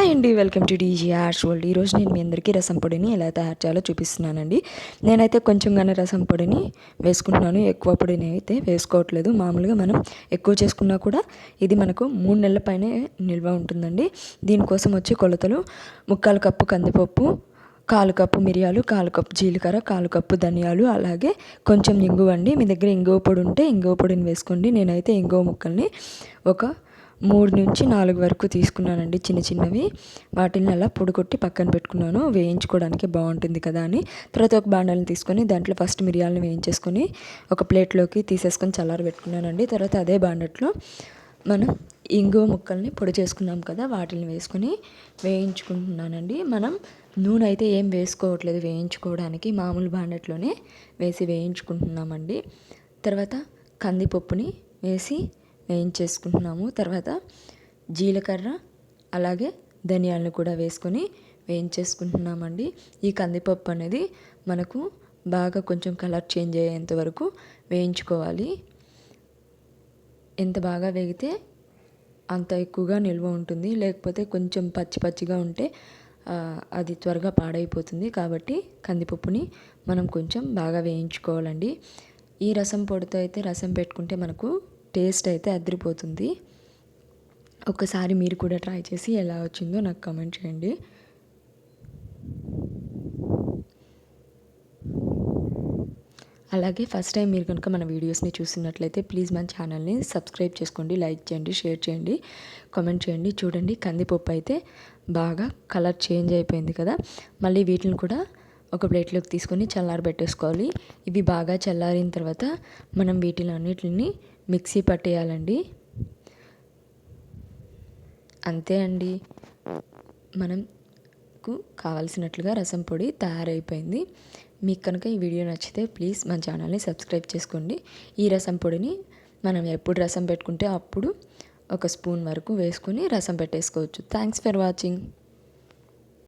Hi అండి welcome to డీజీఆర్స్ world. ఈరోజు నేను మీ అందరికీ రసం పొడిని ఎలా తయారు చేయాలో చూపిస్తున్నానండి. నేనైతే కొంచెంగానే రసం పొడిని వేసుకుంటున్నాను. ఎక్కువ పొడిని అయితే వేసుకోవట్లేదు. మామూలుగా మనం ఎక్కువ చేసుకున్నా కూడా ఇది మనకు మూడు నెలల పైనే నిల్వ ఉంటుందండి. దీనికోసం వచ్చి కొలతలు ముక్కాలు కప్పు కందిపప్పు కాలు కప్పు మిరియాలు కాలు కప్పు జీలకర్ర కాలు కప్పు ధనియాలు అలాగే కొంచెం ఇంగువ అండి మీ దగ్గర ఇంగువ పొడి ఉంటే ఇంగువ పొడిని వేసుకోండి. నేనైతే ఇంగువ ముక్కల్ని ఒక మూడు నుంచి నాలుగు వరకు తీసుకున్నానండి చిన్న చిన్నవి. వాటిని అలా పొడిగొట్టి పక్కన పెట్టుకున్నాను. వేయించుకోవడానికి బాగుంటుంది కదా అని. తర్వాత ఒక బాండాలను తీసుకొని దాంట్లో ఫస్ట్ మిరియాలను వేయించేసుకొని ఒక ప్లేట్లోకి తీసేసుకొని చల్లారి పెట్టుకున్నానండి. తర్వాత అదే బాండట్లో మనం ఇంగువ ముక్కల్ని పొడి చేసుకున్నాం కదా వాటిని వేసుకొని వేయించుకుంటున్నానండి. మనం నూనె అయితే ఏం వేసుకోవట్లేదు వేయించుకోవడానికి. మామూలు బాండట్లోనే వేసి వేయించుకుంటున్నామండి. తర్వాత కందిపప్పుని వేసి వేయించేసుకుంటున్నాము. తర్వాత జీలకర్ర అలాగే ధనియాలను కూడా వేసుకొని వేయించేసుకుంటున్నామండి. ఈ కందిపప్పు అనేది మనకు బాగా కొంచెం కలర్ చేంజ్ అయ్యేంత వరకు వేయించుకోవాలి. ఎంత బాగా వేగితే అంత ఎక్కువగా నిల్వ ఉంటుంది. లేకపోతే కొంచెం పచ్చి పచ్చిగా ఉంటే అది త్వరగా పాడైపోతుంది. కాబట్టి కందిపప్పుని మనం కొంచెం బాగా వేయించుకోవాలండి. ఈ రసం పొడితో అయితే రసం పెట్టుకుంటే మనకు టేస్ట్ అయితే అదిరిపోతుంది. ఒకసారి మీరు కూడా ట్రై చేసి ఎలా వచ్చిందో నాకు కమెంట్ చేయండి. అలాగే ఫస్ట్ టైం మీరు కనుక మన వీడియోస్ని చూస్తున్నట్లయితే ప్లీజ్ మన ఛానల్ని సబ్స్క్రైబ్ చేసుకోండి లైక్ చేయండి షేర్ చేయండి కామెంట్ చేయండి. చూడండి కందిపప్పు అయితే బాగా కలర్ చేంజ్ అయిపోయింది కదా. మళ్ళీ వీటిని కూడా ఒక ప్లేట్లోకి తీసుకొని చల్లారి పెట్టేసుకోవాలి ఇవి బాగా చల్లారిన తర్వాత మనం వీటిని అన్నిటిని మిక్సీ పట్టేయాలండి. అంతే అండి. మనకు కావాల్సినట్లుగా రసం పొడి తయారైపోయింది. మీకు కనుక ఈ వీడియో నచ్చితే ప్లీజ్ మన ఛానల్ని సబ్స్క్రైబ్ చేసుకోండి. ఈ రసం పొడిని మనం ఎప్పుడు రసం పెట్టుకుంటే అప్పుడు ఒక స్పూన్ వరకు వేసుకొని రసం పెట్టేసుకోవచ్చు. Thanks for watching.